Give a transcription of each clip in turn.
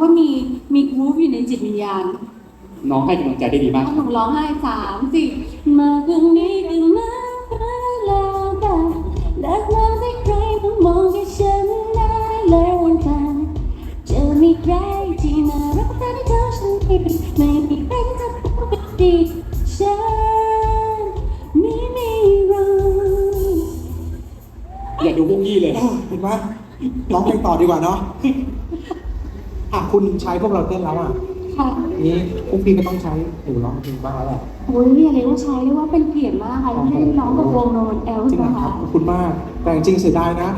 ว่ามีมีกรุ๊ปอยู่ในจิตวิญญาณน้องให้กำลังใจได้ดีมาก ถ้าหนูร้องไห้สามสี่มาคืนนี้กันมาแล้วกันและมาให้ใครมามองแค่ฉันได้แล้วกันจะมีใครที่น่ารักแต่เธอฉันอีกไม่มีใครจะพูดดีฉันไม่มีเราอย่าดูพวกยี่เลยเออเห็นไหมร้องเพลงต่อดีกว่าเนาะ อะคุณใช้พวกเราเต้นแล้วอะค่ะนี่พวกพี่ก็ต้องใช้หนูร้องเพลงบ้างแล้วแหละโอ้ยเรียกเลยว่าใช้เรียกว่าเป็นเกียรติมากค่ะที่ได้ร้องกับวงโนนเอลจริงนะนะครัคะบขอบคุณมาก แต่จริงๆเสียดายนะ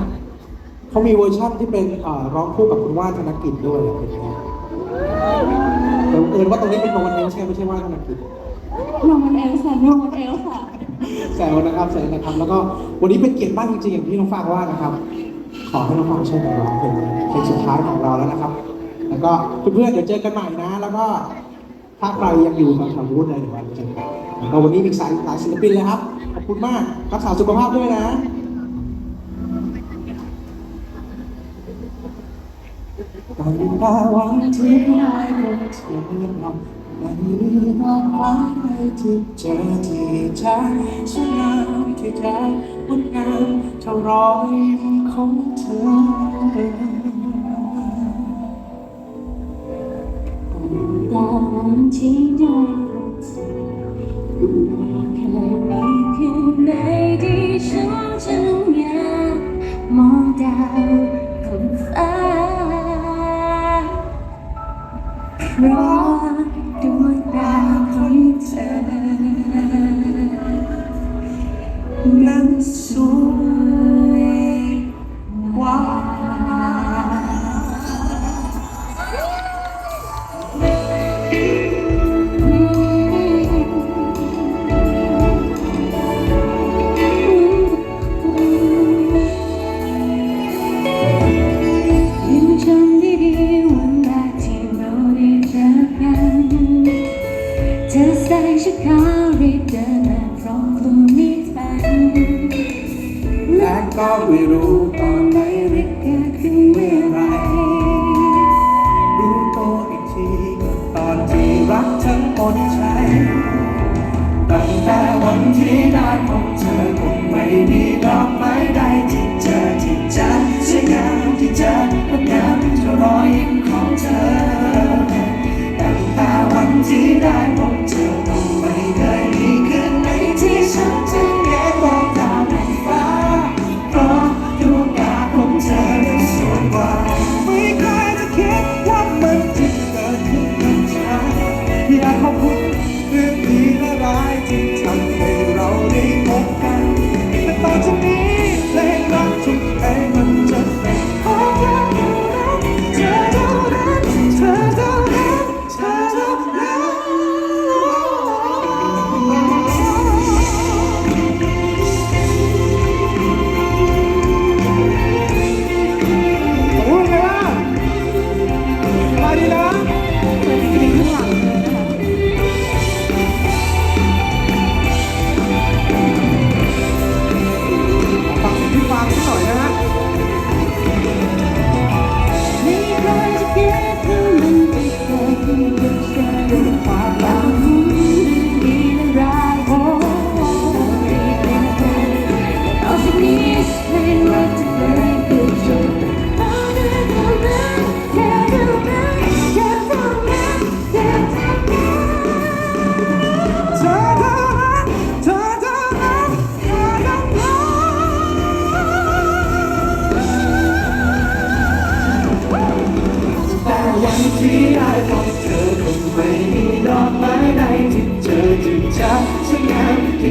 เขามีเวอร์ชั่นที่เป็นเอ่อร้องคู่กับคุณว่านธนกิจด้วยอะเป็นไงแต่บังเอิญว่าตรงนี้เป็นโนวันเอลใช่ไหมไม่ใช่ว่านธนกิจ โนนเอลค่ะโนนเอลค่ะแซวนะครับแซวนะครับ แล้วก็วันนี้เป็นเกียรติมากจริงๆอย่างที่น้องฟางว่านะครับ ขอให้น้องฟางช่วยกันร้องเพลงเพลงสุดท้ายของเราแล้วนะครับ แล้วก็เพื่อนๆเดี๋ยวเจอกันใหม่นะ แล้วก็ถ้าใครยังอยู่แถวๆนู้นเลยเดี๋ยววันเจอกันแล้วก็วันนี้มีสายหลายศิลปินเลยครับ ขอบคุณมากรักษาสุขภาพด้วยนะตอนตาวันที่ได้พบเธอเราไม่มีน้องรักใครที่เจอที่ใจสวยงามที่ใจงดงามเท่ารอยยิ้มของเธอ ตาวันที่ได้พบเธอไม่เคยมีคืนไหนที่ฉันจึงอยากมองดาวบนฟ้าเพราะดวงตาของเธอ กที่เราได้เจอกันเธอใส่ชุดขาวรีบเดินมาพร้ รักทั้งหมดใจตั้งแต่วันที่ได้พบเธอคงไม่มีดอกไม้ใดที่เจอที่จะสวยงามที่เจอรักงามเท่ารอยยิ้มของเธอตั้งแต่วันที่ได้พบเธอคงไม่ เรื่องดีและร้ายที่ทำให้เราได้พบกันแต่ตอนจากนี้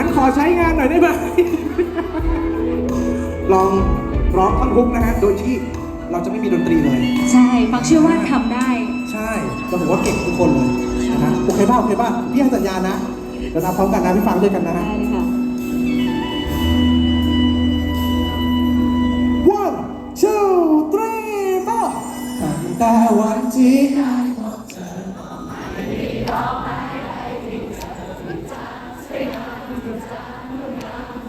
งั้นขอใช้งานหน่อยได้ไหม ลองร้องท่อนฮุกนะฮะ โดยที่เราจะไม่มีดนตรีเลย ใช่ ฟังเชื่อว่าทำได้ ใช่เราถือว่าเก่งทุกคนเลยนะโอเคป่ะโอเคป่ะพี่ให้สัญญาณนะเดี๋ยวนับพร้อมกันนะพี่ฟังด้วยกันนะ ได้เลยค่ะ one two three four ตั้งแต่วันที่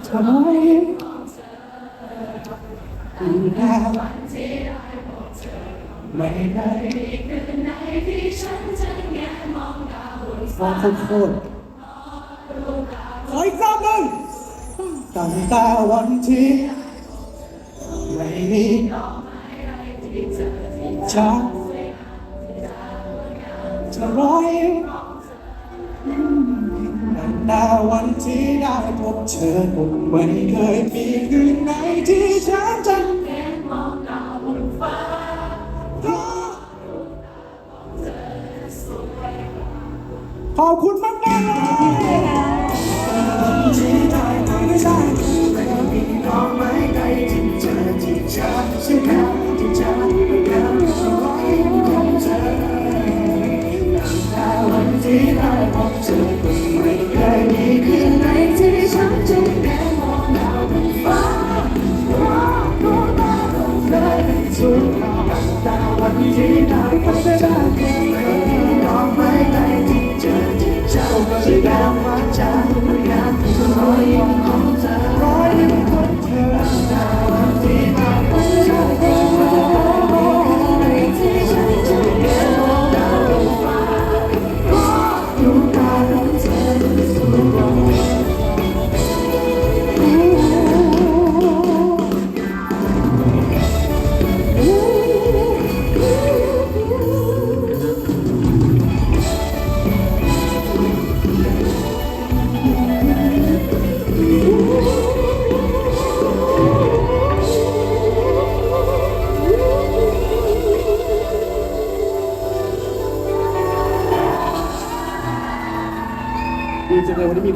ทำไมตั้งแต่วันที่ได้พบเธอไม่ได้ฟ้องโคตรๆขออีกรอบหนึ่งตั้งแต่วันที่ไม่มีชักจะร้อย หน้าวันที่ได้พบเธอคงไม่เคยมีคืนไหนที่ฉันจะแม้มองดาวบนฟ้าเพราะขอบคุณมากๆเลย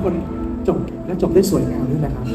คนจบและจบได้สวยงามด้วยนะครับ